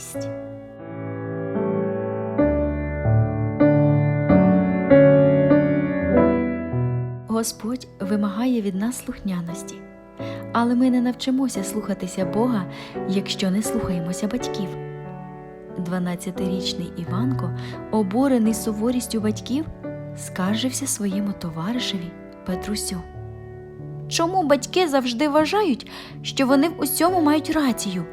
радість. Господь вимагає від нас слухняності, але ми не навчимося слухатися Бога, якщо не слухаємося батьків. 12-річний Іванко, обурений суворістю батьків, скаржився своєму товаришеві Петрусю. Чому батьки завжди вважають, що вони в усьому мають рацію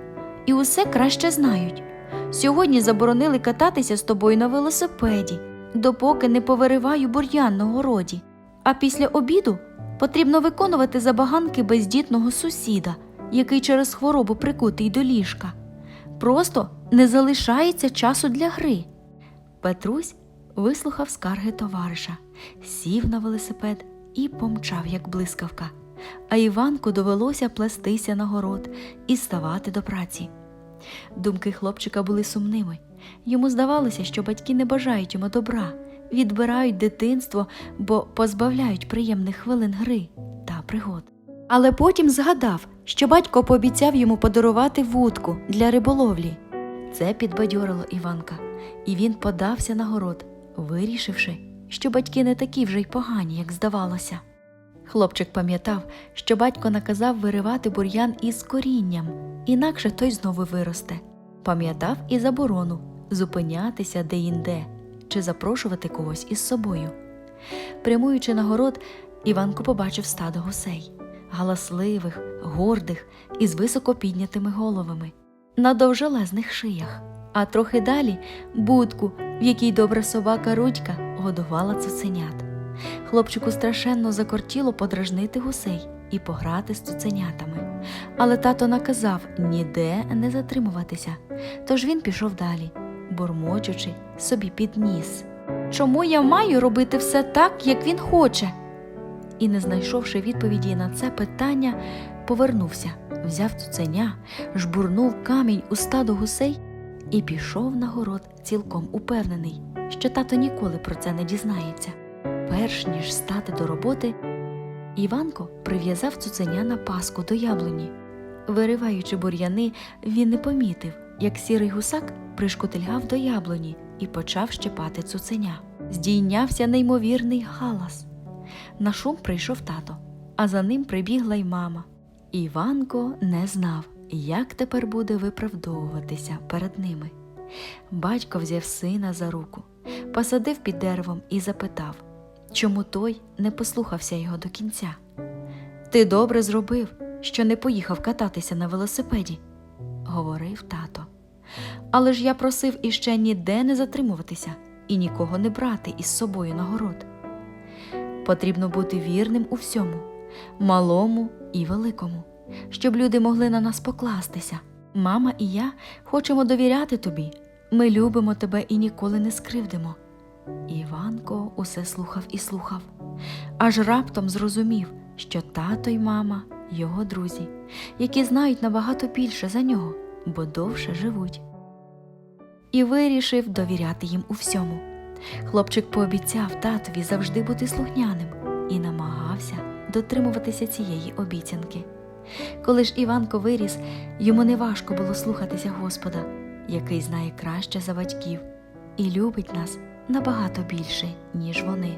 і усе краще знають? Сьогодні заборонили кататися з тобою на велосипеді, допоки не повириваю бур'ян на городі. А після обіду потрібно виконувати забаганки бездітного сусіда, який через хворобу прикутий до ліжка. Просто не залишається часу для гри. Петрусь вислухав скарги товариша, сів на велосипед і помчав, як блискавка. А Іванку довелося плестися на город і ставати до праці. Думки хлопчика були сумними. Йому здавалося, що батьки не бажають йому добра, відбирають дитинство, бо позбавляють приємних хвилин гри та пригод. Але потім згадав, що батько пообіцяв йому подарувати вудку для риболовлі. Це підбадьорило Іванка, і він подався на город, вирішивши, що батьки не такі вже й погані, як здавалося. Хлопчик пам'ятав, що батько наказав виривати бур'ян із корінням, інакше той знову виросте. Пам'ятав і заборону зупинятися де-інде чи запрошувати когось із собою. Прямуючи на город, Іванко побачив стадо гусей, галасливих, гордих і з високо піднятими головами, на довжелезних шиях, а трохи далі будку, в якій добра собака Рудька годувала цуценят. Хлопчику страшенно закортіло подражнити гусей і пограти з цуценятами. Але тато наказав ніде не затримуватися, тож він пішов далі, бурмочучи собі під ніс. Чому я маю робити все так, як він хоче? І, не знайшовши відповіді на це питання, повернувся, взяв цуценя, жбурнув камінь у стадо гусей і пішов на город цілком упевнений, що тато ніколи про це не дізнається. Перш ніж стати до роботи, Іванко прив'язав цуценя на паску до яблуні. Вириваючи бур'яни, він не помітив, як сірий гусак пришкотильгав до яблуні і почав щепати цуценя. Здійнявся неймовірний галас. На шум прийшов тато, а за ним прибігла й мама. Іванко не знав, як тепер буде виправдовуватися перед ними. Батько взяв сина за руку, посадив під деревом і запитав, чому той не послухався його до кінця. Ти добре зробив, що не поїхав кататися на велосипеді, говорив тато. Але ж я просив іще ніде не затримуватися і нікого не брати із собою на город. Потрібно бути вірним у всьому, малому і великому, щоб люди могли на нас покластися. Мама і я хочемо довіряти тобі. Ми любимо тебе і ніколи не скривдимо. Іванко усе слухав і слухав, аж раптом зрозумів, що тато й мама його друзі, які знають набагато більше за нього, бо довше живуть. І вирішив довіряти їм у всьому. Хлопчик пообіцяв татові завжди бути слухняним і намагався дотримуватися цієї обіцянки. Коли ж Іванко виріс, йому неважко було слухатися Господа, який знає краще за батьків і любить нас набагато більше, ніж вони.